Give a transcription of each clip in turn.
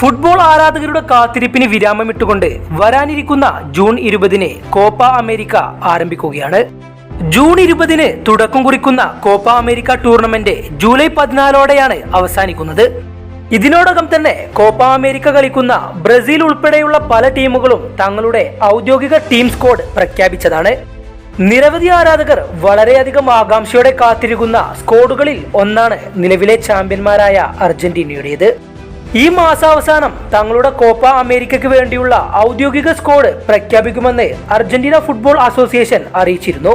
Football ആരാധകരുടെ കാത്തിരിപ്പിന് വിരാമമിട്ടുകൊണ്ട് വരാനിരിക്കുന്ന ജൂൺ ഇരുപതിന് കോപ്പ അമേരിക്ക ആരംഭിക്കുകയാണ്. ജൂൺ ഇരുപതിന് തുടക്കം കുറിക്കുന്ന കോപ്പ അമേരിക്ക ടൂർണമെന്റ് ജൂലൈ പതിനാലോടെയാണ് അവസാനിക്കുന്നത്. ഇതിനോടകം തന്നെ കോപ്പ അമേരിക്ക കളിക്കുന്ന ബ്രസീൽ ഉൾപ്പെടെയുള്ള പല ടീമുകളും തങ്ങളുടെ ഔദ്യോഗിക ടീം സ്ക്വാഡ് പ്രഖ്യാപിച്ചതാണ്. നിരവധി ആരാധകർ വളരെയധികം ആകാംക്ഷയോടെ കാത്തിരിക്കുന്ന സ്കോഡുകളിൽ ഒന്നാണ് നിലവിലെ ചാമ്പ്യന്മാരായ അർജന്റീനയുടേത്. ഈ മാസാവസാനം തങ്ങളുടെ കോപ്പ അമേരിക്കയ്ക്ക് വേണ്ടിയുള്ള ഔദ്യോഗിക സ്കോഡ് പ്രഖ്യാപിക്കുമെന്ന് അർജന്റീന ഫുട്ബോൾ അസോസിയേഷൻ അറിയിച്ചിരുന്നു.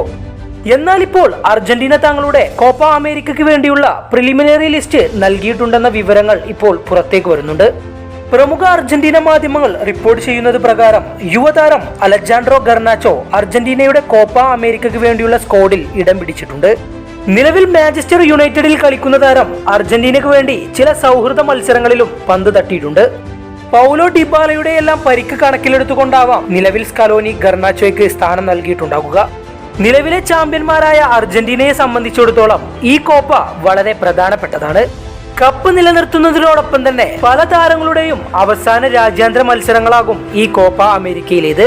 എന്നാൽ ഇപ്പോൾ അർജന്റീന തങ്ങളുടെ കോപ്പ അമേരിക്കയ്ക്ക് വേണ്ടിയുള്ള പ്രിലിമിനറി ലിസ്റ്റ് നൽകിയിട്ടുണ്ടെന്ന വിവരങ്ങൾ ഇപ്പോൾ പുറത്തേക്ക് വരുന്നുണ്ട്. പ്രമുഖ അർജന്റീന മാധ്യമങ്ങൾ റിപ്പോർട്ട് ചെയ്യുന്നത് പ്രകാരം യുവതാരം അലജാൻഡ്രോ ഗർനാച്ചോ അർജന്റീനയുടെ കോപ്പ അമേരിക്കയ്ക്ക് വേണ്ടിയുള്ള സ്കോഡിൽ ഇടം പിടിച്ചിട്ടുണ്ട്. നിലവിൽ മാഞ്ചസ്റ്റർ യുണൈറ്റഡിൽ കളിക്കുന്ന താരം അർജന്റീനയ്ക്ക് വേണ്ടി ചില സൗഹൃദ മത്സരങ്ങളിലും പന്ത് തട്ടിയിട്ടുണ്ട്. പൗലോ ഡിബാലയുടെ എല്ലാം പരിക്ക് കണക്കിലെടുത്തുകൊണ്ടാവാം നിലവിൽ സ്കലോനി ഗർണാച്ചോയ്ക്ക് സ്ഥാനം നൽകിയിട്ടുണ്ടാകുക നിലവിലെ ചാമ്പ്യന്മാരായ അർജന്റീനയെ സംബന്ധിച്ചിടത്തോളം ഈ കോപ്പ വളരെ പ്രധാനപ്പെട്ടതാണ്. കപ്പ് നിലനിർത്തുന്നതിനോടൊപ്പം തന്നെ പല താരങ്ങളുടെയും അവസാന രാജ്യാന്തര മത്സരങ്ങളാകും ഈ കോപ്പ അമേരിക്കയിലേത്.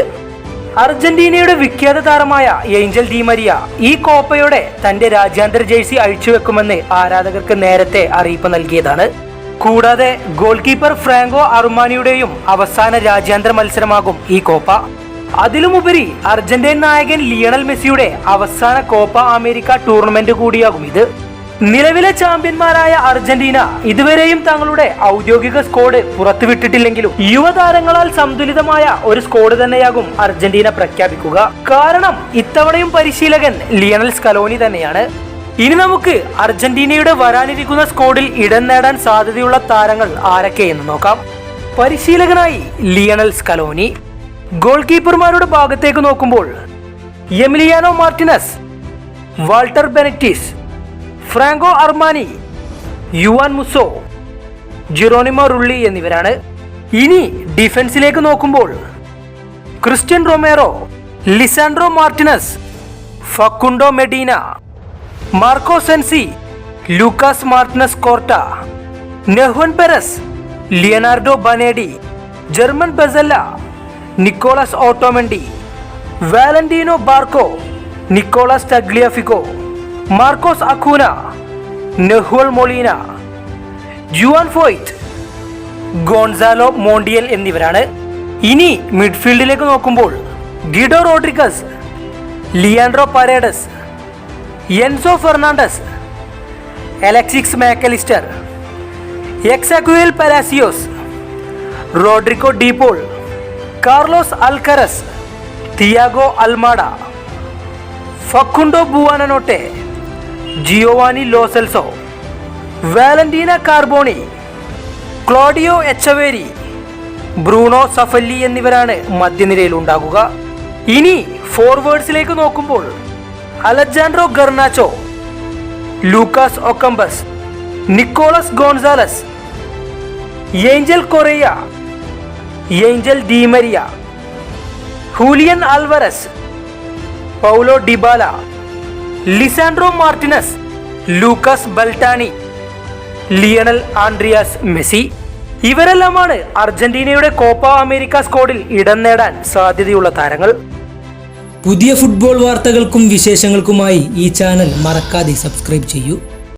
അർജന്റീനയുടെ വിഖ്യാത താരമായ ഏഞ്ചൽ ഡിമരിയ ഈ കോപ്പയോടെ തന്റെ രാജ്യാന്തര ജേഴ്സി അഴിച്ചുവെക്കുമെന്ന് ആരാധകർക്ക് നേരത്തെ അറിയിപ്പ് നൽകിയതാണ്. കൂടാതെ ഗോൾ കീപ്പർ ഫ്രാങ്കോ അറുമാനിയുടെയും അവസാന രാജ്യാന്തര മത്സരമാകും ഈ കോപ്പ. അതിലുമുപരി അർജന്റീൻ നായകൻ ലിയണൽ മെസ്സിയുടെ അവസാന കോപ്പ അമേരിക്ക ടൂർണമെന്റ് കൂടിയാകും ഇത്. നിലവിലെ ചാമ്പ്യന്മാരായ അർജന്റീന ഇതുവരെയും തങ്ങളുടെ ഔദ്യോഗിക സ്കോഡ് പുറത്തുവിട്ടിട്ടില്ലെങ്കിലും യുവതാരങ്ങളാൽ സന്തുലിതമായ ഒരു സ്കോഡ് തന്നെയാകും അർജന്റീന പ്രഖ്യാപിക്കുക. കാരണം ഇത്തവണയും പരിശീലകൻ ലിയണൽ സ്കലോനി തന്നെയാണ്. ഇനി നമുക്ക് അർജന്റീനയുടെ വരാനിരിക്കുന്ന സ്കോഡിൽ ഇടം നേടാൻ സാധ്യതയുള്ള താരങ്ങൾ ആരൊക്കെയെന്ന് നോക്കാം. പരിശീലകനായി ലിയണൽ സ്കലോനി. ഗോൾ കീപ്പർമാരുടെ ഭാഗത്തേക്ക് നോക്കുമ്പോൾ Emiliano Martinez Walter Benitez Franco Armani Juan Musso Geronimo Rulli എന്നിവരാണ്. ഇനി ഡിഫൻസിലേക്ക് നോക്കുമ്പോൾ Cristian Romero Lisandro Martinez Facundo Medina Marco Senesi Lucas Martinez Quarta Nehuen Perez Leonardo Balerdi German Pezzella Nicolas Otamendi Valentino Barco Nicolas Tagliafico Marcos Acuna Nahuel Molina Juan Foyth Gonzalo Montiel എന്നിവരാണ്. ഇനി മിഡ്ഫീൽഡിലേക്ക് നോക്കുമ്പോൾ Guido Rodriguez Leandro Paredes Enzo Fernandez Alexis Mac Allister Exequiel Palacios Rodrigo De Paul Carlos Alcaraz Thiago Almada Facundo Buonanotte Giovani Lo Celso Valentin Carboni Claudio Echeverri Bruno Zapelli എന്നിവരാണ് മധ്യനിരയിൽ ഉണ്ടാകുക ഇനി ഫോർവേഡ്സിലേക്ക് നോക്കുമ്പോൾ Alejandro Garnacho Lucas Ocampos Nicolas Gonzalez Angel Correa Angel Di Maria Julian Alvarez Paulo Dybala Lisandro Martinez Lucas Beltran Lionel Andres Messi ഇവരെല്ലാമാണ് അർജന്റീനയുടെ Copa America സ്കോഡിൽ ഇടം നേടാൻ സാധ്യതയുള്ള താരങ്ങൾ. പുതിയ ഫുട്ബോൾ വാർത്തകൾക്കും വിശേഷങ്ങൾക്കുമായി ഈ ചാനൽ മറക്കാതെ സബ്സ്ക്രൈബ് ചെയ്യൂ.